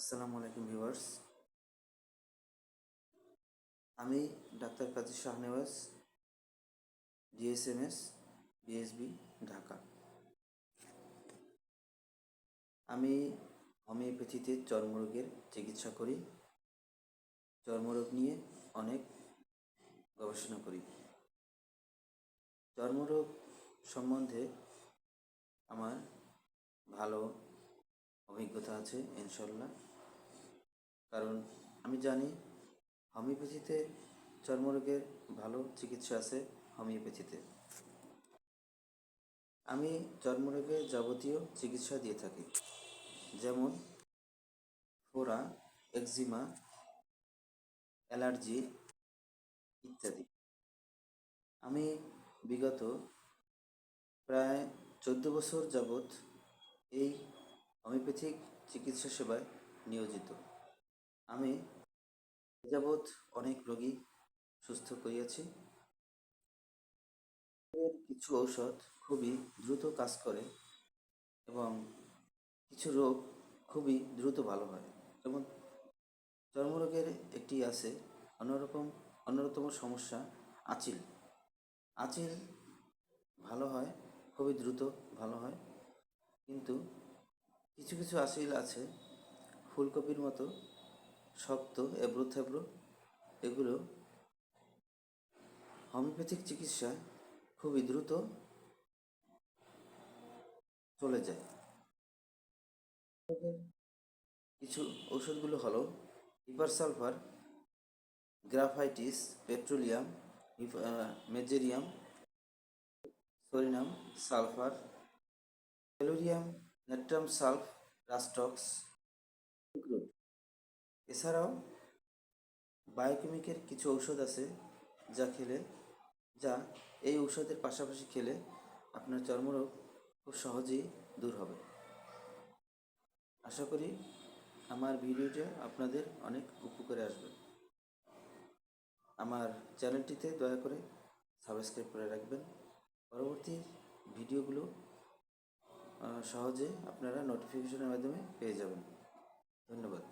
আসসালামু আলাইকুম ভিউয়ার্স। আমি doctor Kazi Shahnewaz, DSMS, BSB, Dhaka. আমি হোমিওপ্যাথিতে চর্মরোগের চিকিৎসা করি। চর্মরোগ নিয়ে অনেক গবেষণা করি। চর্মরোগ সম্বন্ধে আমার ভালো অভিজ্ঞতা আছে ইনশাল্লাহ কারণ আমি জানি হোমিওপ্যাথিতে চর্মরোগের ভালো চিকিৎসা আছে হোমিওপ্যাথিতে। আমি চর্মরোগের যাবতীয় চিকিৎসা দিয়ে থাকি, যেমন ফোড়া একজিমা, অ্যালার্জি ইত্যাদি। আমি বিগত প্রায় চোদ্দ বছর যাবৎ এই হোমিওপ্যাথিক চিকিৎসা সেবায় নিয়োজিত। আমি যাবৎ অনেক রোগী সুস্থ করিয়াছি। এর কিছু ঔষধ খুবই দ্রুত কাজ করে এবং কিছু রোগ খুবই দ্রুত ভালো হয়। যেমন চর্মরোগের একটি আছে, অন্যরকম, অন্যতম সমস্যা আচিল। আচিল ভালো হয়, খুবই দ্রুত ভালো হয়। কিন্তু কিছু কিছু আচিল আছে, ফুলকপির মতো, শক্ত, এবড়ো থেবড়ো, এগুলো হোমিওপ্যাথিক চিকিৎসা খুবই দ্রুত চলে যায়। কিছু ঔষধগুলো হলো hepar sulphur, graphites, petroleum mezereum, psorinum, sulphur ক্যালোরিয়াম natrum sulph rhus tox এছাড়াও বায়োকেমিকের কিছু ঔষধ আছে যা খেলে, যা এই ঔষধের পাশাপাশি খেলে আপনার চর্মরোগ খুব সহজেই দূর হবে। আশা করি আমার ভিডিওটা আপনাদের অনেক উপকারে আসবে। আমার চ্যানেলটিতে দয়া করে সাবস্ক্রাইব করে রাখবেন। পরবর্তী ভিডিওগুলো সহজে আপনারা নোটিফিকেশনের মাধ্যমে পেয়ে যাবেন। ধন্যবাদ।